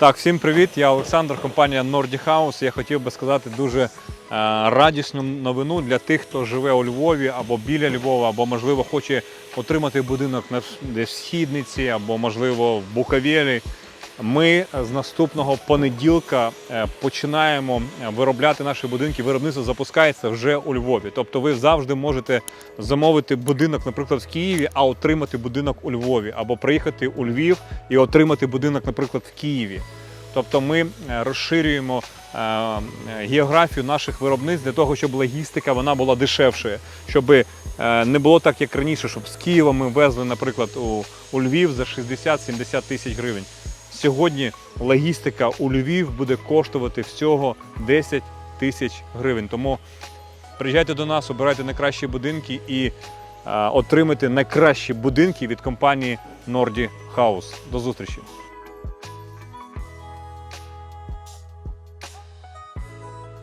Так, всім привіт. Я Олександр, компанія Nordic House. Я хотів би сказати дуже е, радісну новину для тих, хто живе у Львові або біля Львова, або можливо хоче отримати будинок на східниці, або можливо в Буковелі. Ми з наступного понеділка е, починаємо е, виробляти наші будинки. Виробництво запускається вже у Львові. Тобто ви завжди можете замовити будинок, наприклад, в Києві, а отримати будинок у Львові, або приїхати у Львів і отримати будинок, наприклад, в Києві. Тобто ми е, розширюємо географію наших виробництв для того, щоб логістика вона була дешевшою, щоб не було так, як раніше, щоб з Києва ми везли, наприклад, у Львів за 60-70 тисяч гривень. Сьогодні логістика у Львів буде коштувати всього 10 тисяч гривень. Тому приїжджайте до нас, обирайте найкращі будинки і отримайте найкращі будинки від компанії Nordi House. До зустрічі!